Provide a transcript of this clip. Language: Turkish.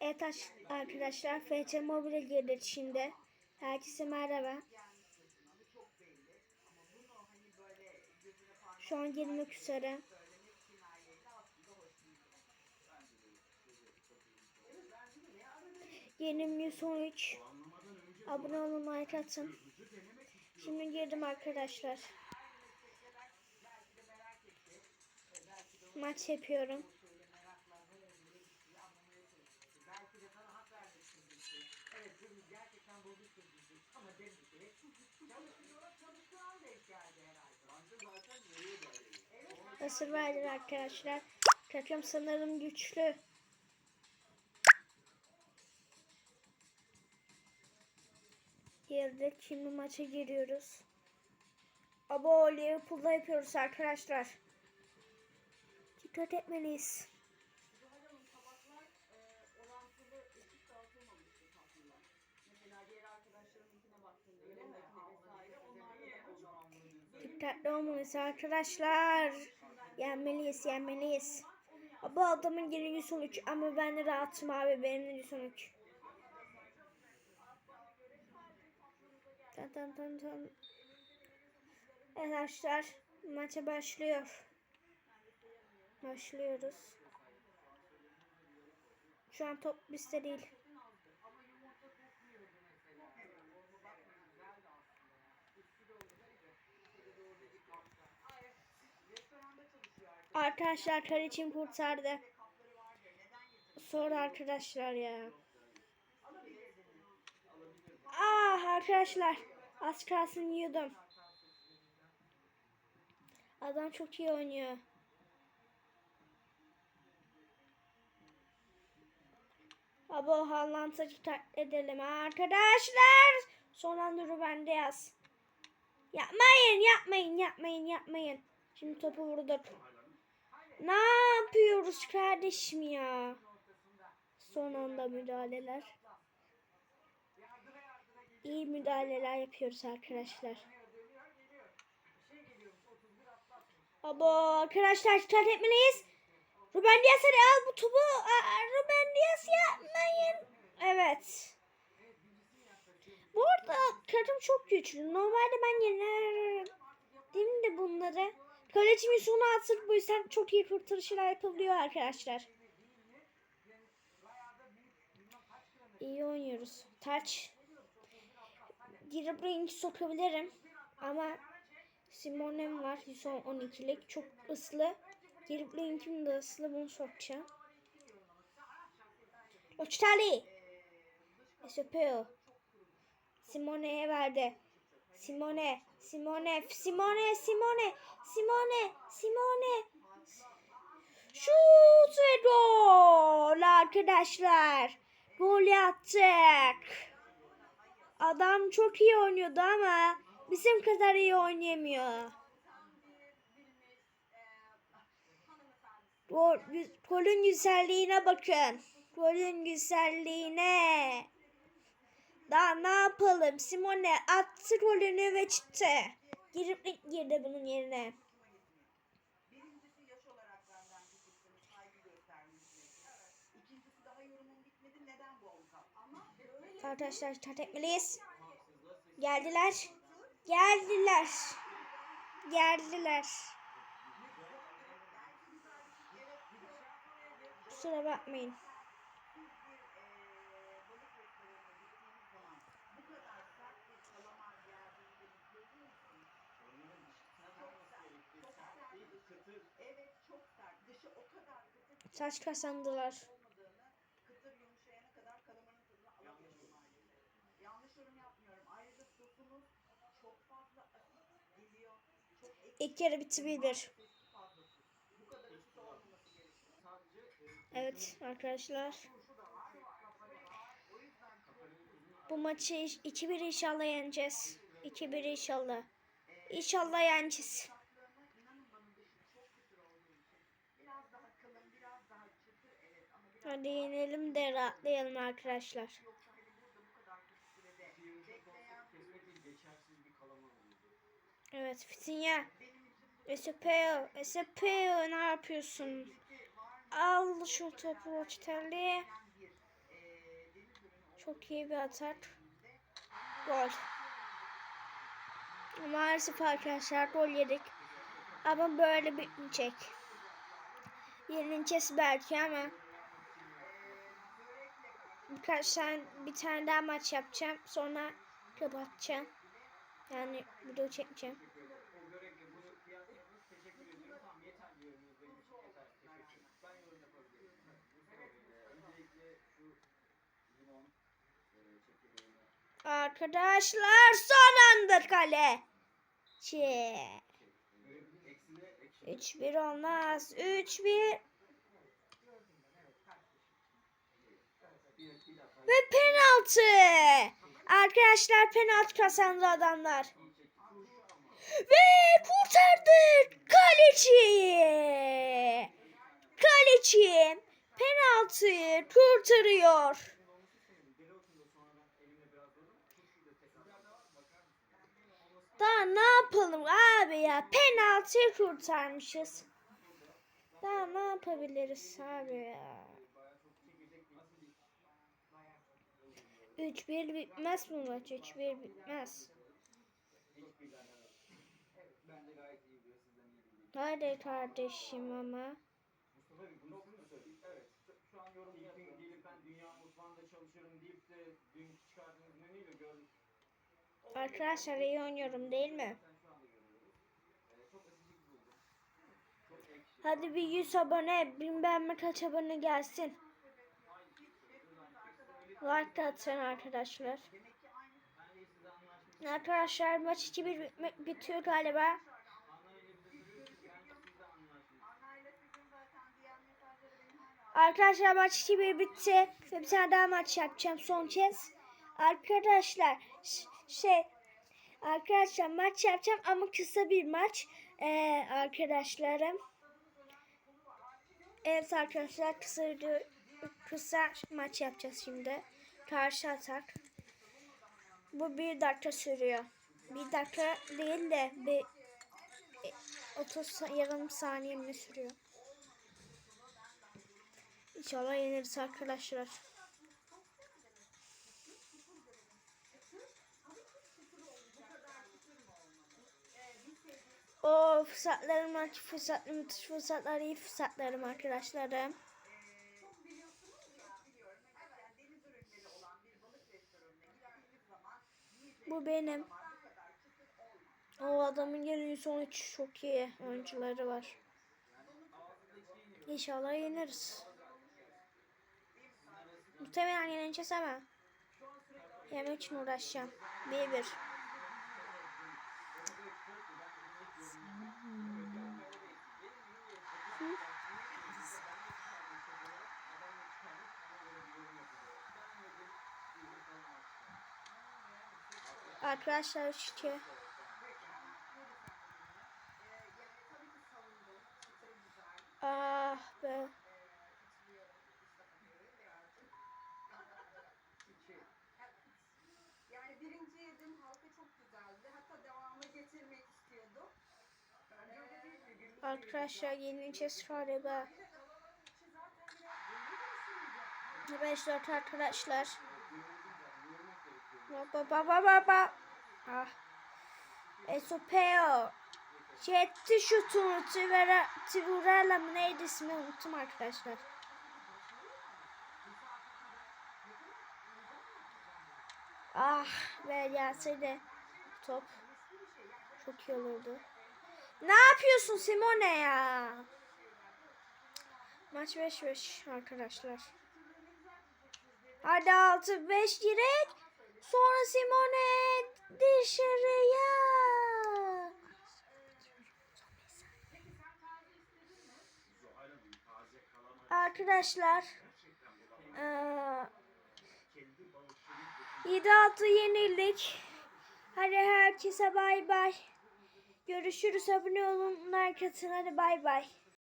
Evet aş- arkadaşlar FC Mobile girdik şimdi. Herkese merhaba. Şu an girmek üzere. Yenim 113. Abone olun like atın. Şimdi girdim arkadaşlar. Maç yapıyorum. Nasıl verdiler arkadaşlar? Takım sanırım güçlü. Girdik. Şimdi maça giriyoruz. Abo Liverpool'da yapıyoruz arkadaşlar. Dikkat etmeliyiz. Dikkatli olmalıyız arkadaşlar. Yenmeliyiz, yenmeliyiz. Bu adamın geri sonuç ama ben de rahatım abi benim de sonuç. Tan tan tan tan. Arkadaşlar maça başlıyor. Başlıyoruz. Şu an top bizde değil. Arkadaşlar Kaliçim kurtardı. Sonra arkadaşlar ya. Ah arkadaşlar. Az kalsın yiyordum. Adam çok iyi oynuyor. Abo Haaland'a taklit edelim arkadaşlar. Son anda Ruben Diaz. Yapmayın, yapmayın, yapmayın, yapmayın. Şimdi topu vurduk. Ne yapıyoruz kardeşim ya? Son anda müdahaleler. İyi müdahaleler yapıyoruz arkadaşlar. Abo arkadaşlar dikkat etmeliyiz. Ruben Diaz hadi al bu topu. Ruben Diaz yapmayın. Evet. Bu arada kartım çok güçlü. Normalde ben yenerdim de bunları. Kalecimi sonu atıp bu yüzden çok iyi kurtarışlar yapabiliyor arkadaşlar. İyi oynuyoruz. Taç. Dribbling sokabilirim. Ama Simone'm var. 112'lik. Çok hızlı. Dribling'im de hızlı. Bunu sokacağım. Oçtali. Esopeo. Simone'ye verdi. Simone, Simone, Simone, Simone, Simone, Simone. Şut ve gol arkadaşlar. Gol attık. Adam çok iyi oynuyordu ama bizim kadar iyi oynayamıyor. Gol, golün güzelliğine bakın. Golün güzelliğine. Daha ne yapalım? Simone attı golünü ve çıktı. Girip girdi bunun yerine. Arkadaşlar dikkat etmeliyiz. Geldiler. Geldiler. Geldiler. Kusura bakmayın. Çok ekşi İlk yarı bitti bir bir. fazlası. Bu kadar üstü olmaması gerekiyor. Evet arkadaşlar. Bu maçı 2-1 inşallah yeneceğiz. 2-1 inşallah. İnşallah yeneceğiz. Hadi yenelim de rahatlayalım arkadaşlar. Evet Fitinya. Esepeo. Esepeo ne yapıyorsun? Al şu topu Oçtelli. bir e, Çok iyi bir atak. Gol. Maalesef arkadaşlar gol yedik. Ama böyle bitmeyecek. Yenileceğiz belki ama birkaç tane bir tane daha maç yapacağım. Sonra kapatacağım. Yani video çekeceğim. Arkadaşlar son anda kale. Çi. 3-1 olmaz. 3-1. Ve penaltı. Arkadaşlar penaltı kazandı adamlar. Ve kurtardık. Kaleci. Kaleci penaltıyı kurtarıyor. Daha ne yapalım abi ya? Penaltıyı kurtarmışız. Daha ne yapabiliriz abi ya? 3-1 bitmez mi maç? 3-1 bitmez. Hadi kardeşim ama. Evet. Şu an yorum yapmayın. Gelip ben dünya mutfağında çalışıyorum deyip de dünkü çıkardığınız menüyle gördüm. Arkadaşlar iyi oynuyorum değil mi? Ee. Hadi bir 100 abone, bilmem ne kaç abone gelsin. Like atın arkadaşlar. De size anlaşmış. Arkadaşlar maç 2-1 bitmek bitiyor galiba. Arkadaşlar maç 2-1 bitti. Bir tane daha maç yapacağım son kez. Arkadaşlar şey arkadaşlar maç yapacağım ama kısa bir maç. Ee, arkadaşlarım. Evet arkadaşlar kısa video, kısa maç yapacağız şimdi. Karşı atak. Bu bir dakika sürüyor. Bir dakika değil de bir e, 30 sa- yarım saniye mi sürüyor? İnşallah yeniriz arkadaşlar. O fırsatlarım fırsatlarım, fırsatlar, iyi fırsatlarım arkadaşlarım. Benim. O adamın yeri sonuç çok iyi oyuncuları var. İnşallah yeniriz. Muhtemelen yeneceğiz ama. Yemek için uğraşacağım. 1-1. Arkadaşlar 3-2. Ah be. Yani birinci yedim halka çok güzeldi. Hatta devamını getirmek istiyordum. Arkadaşlar yeneceğiz galiba. 5-4 arkadaşlar. Baba baba baba. Ah. Esopeo. Jetti şutunu Tivera, Tivurala mı neydi ismi unuttum arkadaşlar. Ah be gelseydi top. Çok iyi olurdu. Ne yapıyorsun Simone ya? Maç 5-5 arkadaşlar. Hadi 6-5 direk. Sonra Simone dışarıya. Arkadaşlar. eee 7-6 yenildik. Hadi herkese bay bay. Görüşürüz. Abone olun. Like atın. Hadi bay bay.